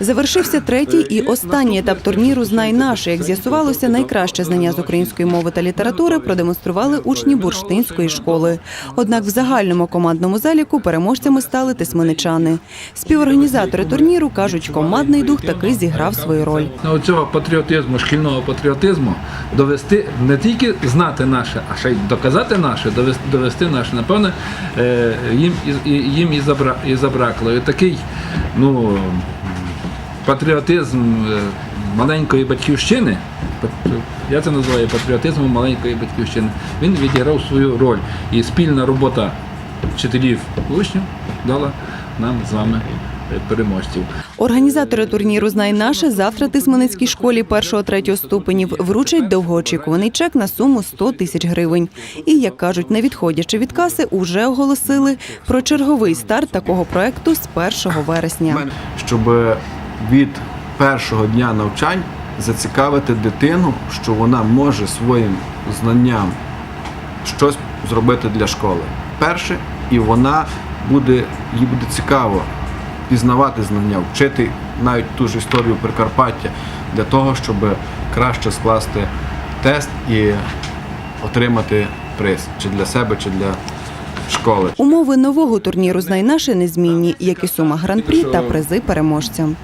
Завершився третій і останній етап турніру Знай наше. Як з'ясувалося, найкраще знання з української мови та літератури продемонстрували учні бурштинської школи. Однак в загальному командному заліку переможцями стали тисменичани. Співорганізатори турніру кажуть, командний дух таки зіграв свою роль. Цього патріотизму, шкільного патріотизму довести не тільки знати наше, а ще й доказати наше, довести, наше. Напевне, е, їм, їм і забракло. І такий ну, патріотизм е, маленької батьківщини. Я це називаю патріотизмом маленької батьківщини. Він відіграв свою роль. І спільна робота вчителів учнів дала нам з вами е, переможців. Організатори турніру Знай наше завтра Тисменецькій школі першого-третього ступенів вручать довгоочікуваний чек на суму 100 тисяч гривень. І як кажуть, не відходячи від каси, уже оголосили про черговий старт такого проекту з 1 вересня. щоб від першого дня навчань зацікавити дитину, що вона може своїм знанням щось зробити для школи. Перше, і вона буде, їй буде цікаво пізнавати знання, вчити навіть ту ж історію Прикарпаття для того, щоб краще скласти тест і отримати приз чи для себе, чи для школи. Умови нового турніру Знай наше незмінні, як і сума гран-прі та призи переможцям.